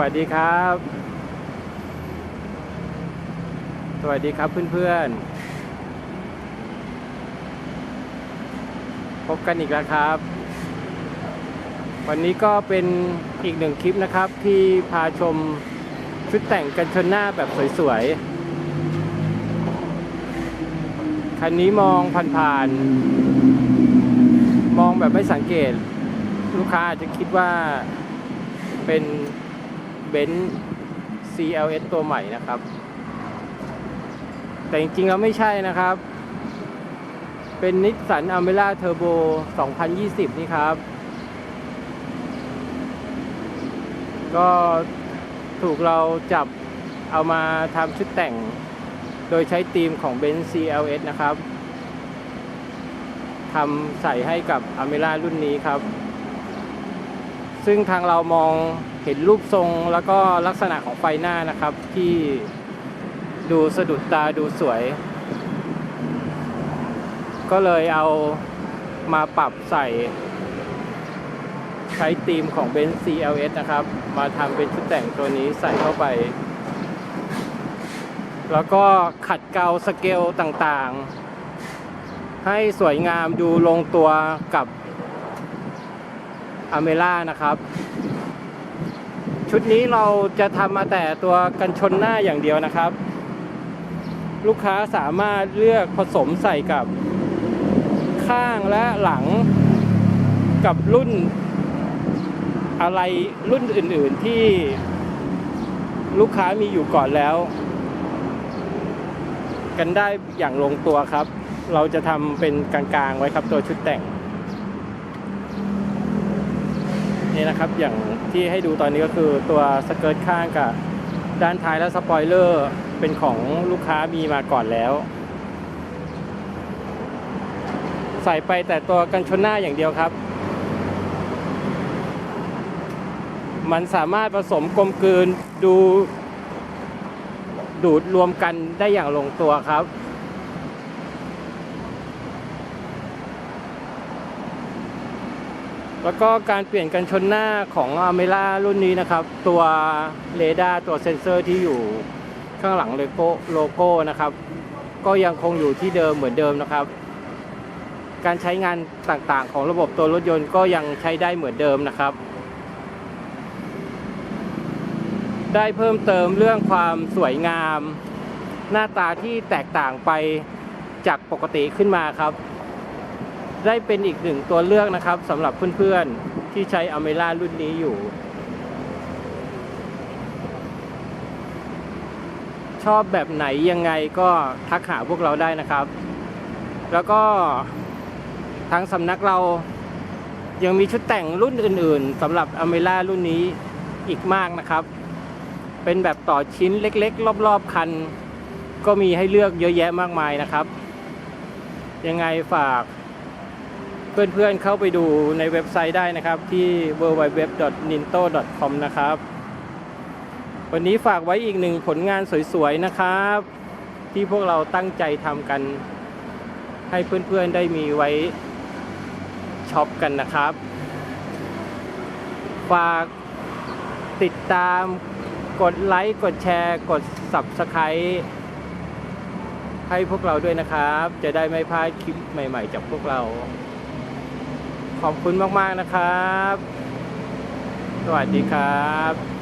วัสดีครับ สวัสดีครับเพื่อนๆ พบกันอีกแล้วครับ วันนี้ก็เป็นอีกหนึ่งคลิปนะครับ ที่พาชมชุดแต่งกันชนหน้าแบบสวยๆ คันนี้มองผ่านๆ มองแบบไม่สังเกต ลูกค้าอาจจะคิดว่าเป็น เบนซ์ CLS ตัวใหม่นะครับ แต่จริงๆแล้วไม่ใช่นะครับ เป็นนิสสันอเ r ล่าเทอร์โบ 2020 นี่ครับ ก็ถูกเราจับเอามาทำชุดแต่ง โดยใช้ธีมของ Benz CLS นะครับทำใส่ให้กับอเ r ล่ารุ่นนี้ครับ ซึ่งทางเรามองเห็นรูปทรงแล้วก็ลักษณะของไฟหน้านะครับที่ดูสะดุดตาดูสวย ก็เลยเอามาปรับใส่ ใช้ธีมของ Benz CLS นะครับ มาทำเป็นชุดแต่งตัวนี้ใส่เข้าไป แล้วก็ขัดเกลาสเกลต่างๆ ให้สวยงามดูลงตัวกับ อเมล่านะครับ ชุดนี้เราจะทำมาแต่ตัวกันชนหน้าอย่างเดียวนะครับ ลูกค้าสามารถเลือกผสมใส่กับข้างและหลังกับรุ่นอะไรรุ่นอื่น ๆที่ลูกค้ามีอยู่ก่อนแล้ว กันได้อย่างลงตัวครับ เราจะทำเป็นกลาง ๆ ไว้ครับตัวชุดแต่ง นี่นะครับอย่างที่ให้ดูตอนนี้ก็คือตัวสเกิร์ตข้างกับด้านท้ายและสปอยเลอร์เป็นของลูกค้ามีมาก่อนแล้ว ใส่ไปแต่ตัวกันชนหน้าอย่างเดียวครับ มันสามารถผสมกลมกลืนดูดูดรวมกันได้อย่างลงตัวครับ แล้วก็การเปลี่ยนกันชนหน้าของอเมล่ารุ่นนี้นะครับ ตัวเรดาร์ตัวเซ็นเซอร์ที่อยู่ข้างหลังโลโก้โลโก้นะครับ ก็ยังคงอยู่ที่เดิมเหมือนเดิมนะครับ การใช้งานต่างๆ ของระบบตัวรถยนต์ก็ยังใช้ได้เหมือนเดิมนะครับ ได้เพิ่มเติมเรื่องความสวยงาม หน้าตาที่แตกต่างไปจากปกติขึ้นมาครับ ได้เป็นอีกหนึ่งตัวเลือกนะครับสำหรับเพื่อนๆ ที่ใช้อเมล่ารุ่นนี้อยู่ ชอบแบบไหนยังไงก็ทักหาพวกเราได้นะครับ แล้วก็ทางสำนักเรายังมีชุดแต่งรุ่นอื่น ๆสำหรับอเมล่ารุ่นนี้อีกมากนะครับ เป็นแบบต่อชิ้นเล็ก ๆ รอบ ๆ คัน ก็มีให้เลือกเยอะแยะมากมายนะครับ ยังไงฝาก เพื่อนๆเข้าไปดูในเว็บไซต์ได้นะครับ ที่ www.ninto.com นะครับ วันนี้ฝากไว้อีกหนึ่งผลงานสวยๆนะครับ ที่พวกเราตั้งใจทำกัน ให้เพื่อนๆได้มีไว้ช็อปกันนะครับ ฝากติดตามกดไลค์กดแชร์กด Subscribe ให้พวกเราด้วยนะครับ จะได้ไม่พลาดคลิปใหม่ ๆ จากพวกเรา ขอบคุณมาก ๆ นะครับ สวัสดีครับ